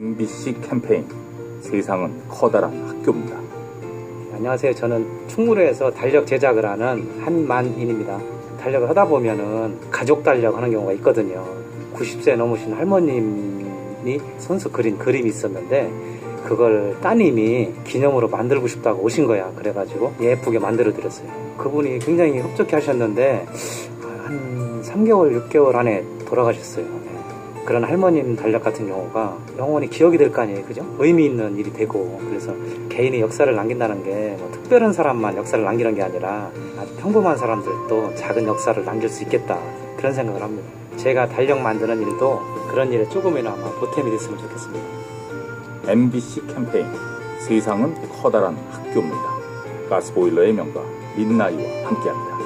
MBC 캠페인 세상은 커다란 학교입니다. 안녕하세요. 저는 충무로에서 달력 제작을 하는 한만인입니다. 달력을 하다 보면은 가족 달력 하는 경우가 있거든요. 90세 넘으신 할머님이 손수 그린 그림이 있었는데 그걸 따님이 기념으로 만들고 싶다고 오신 거야. 그래가지고 예쁘게 만들어 드렸어요. 그분이 굉장히 흡족해 하셨는데 한 3개월, 6개월 안에 돌아가셨어요. 네. 그런 할머님 달력 같은 경우가 영원히 기억이 될 거 아니에요. 그죠? 의미 있는 일이 되고 그래서 개인의 역사를 남긴다는 게 뭐 특별한 사람만 역사를 남기는 게 아니라 아주 평범한 사람들도 작은 역사를 남길 수 있겠다 그런 생각을 합니다. 제가 달력 만드는 일도 그런 일에 조금이나마 보탬이 됐으면 좋겠습니다. MBC 캠페인 세상은 커다란 학교입니다. 가스보일러의 명가 민나이와 함께합니다.